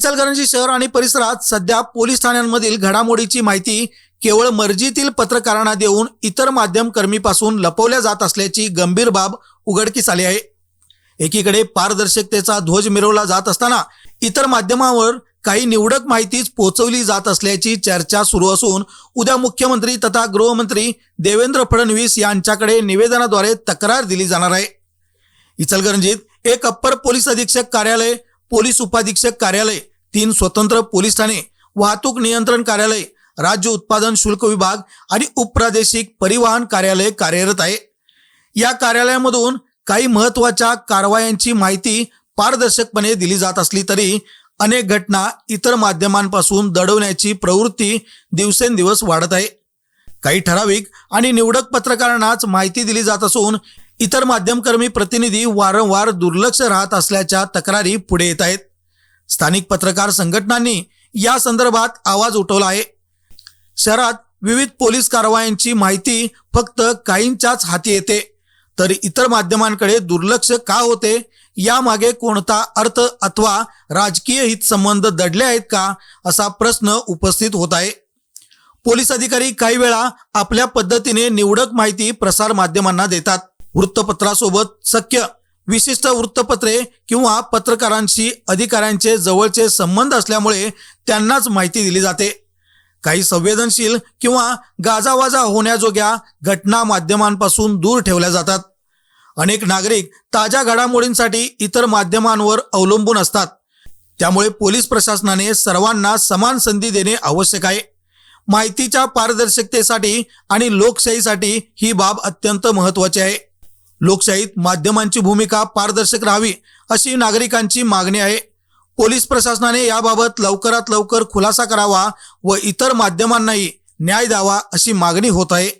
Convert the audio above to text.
इचलकरंजी शहर आणि परिसरात सध्या पोलीस ठाण्यांमधील घडामोडीची माहिती केवळ मर्जीतील पत्रकारांना देऊन इतर माध्यम कर्मीपासून लपवल्या जात असल्याची गंभीर बाब उघडकीस आली आहे. एकीकडे पारदर्शकतेचा ध्वज मिरवला जात असताना इतर माध्यमावर काही निवडक माहितीच पोहोचवली जात असल्याची चर्चा सुरू असून उद्या मुख्यमंत्री तथा गृहमंत्री देवेंद्र फडणवीस यांच्याकडे निवेदनाद्वारे तक्रार दिली जाणार आहे. इचलकरंजीत एक अप्पर पोलीस अधीक्षक कार्यालय पोलीस उपाधीक्षक कार्यालय तीन स्वतंत्र पोलीस ठाणे वाहतूक नियंत्रण कार्यालय राज्य उत्पादन शुल्क विभाग आणि उपप्रादेशिक परिवहन कार्यालय कार्यरत आहे. या कार्यालयामधून काही महत्त्वाच्या कारवायांची माहिती पारदर्शकपणे दिली जात असली तरी अनेक घटना इतर माध्यमांपासून दडवण्याची प्रवृत्ती दिवसेंदिवस वाढत आहे. काही ठराविक आणि निवडक पत्रकारांनाच माहिती दिली जात असून इतर माध्यमकर्मी प्रतिनिधी वारंवार दुर्लक्ष राहत असल्याच्या तक्रारी पुढे येत आहेत. स्थानिक पत्रकार संघटनांनी या संदर्भात आवाज उठवला आहे. शहरात विविध पोलीस कारवायांची माहिती फक्त काहींच्याच हाती येते. तर इतर माध्यमांकडे दुर्लक्ष का होते? यामागे कोणता अर्थ अथवा राजकीय हितसंबंध दडले आहेत का? असा प्रश्न उपस्थित होत आहे. पोलीस अधिकारी काही वेळा आपल्या पद्धतीने निवडक माहिती प्रसार माध्यमांना देतात. वृत्तपत्रासोबत शक्य विशिष्ट वृत्तपत्रे किंवा पत्रकारांशी अधिकाऱ्यांचे जवळचे संबंध असल्यामुळे त्यांनाच माहिती दिली जाते. काही संवेदनशील किंवा गाजावाजा होण्याजोग्या घटना माध्यमांपासून दूर ठेवल्या जातात. अनेक नागरिक ताज्या घडामोडींसाठी इतर माध्यमांवर अवलंबून असतात. त्यामुळे पोलीस प्रशासनाने सर्वांना समान संधी देणे आवश्यक आहे. माहितीच्या पारदर्शकतेसाठी आणि लोकशाहीसाठी ही बाब अत्यंत महत्वाची आहे. लोकशाहीत माध्यमांची भूमिका पारदर्शक राहावी अशी नागरिकांची मागणी आहे. पोलीस प्रशासनाने याबाबत लवकरात लवकर खुलासा करावा व इतर माध्यमांनाही न्याय द्यावा अशी मागणी होत आहे.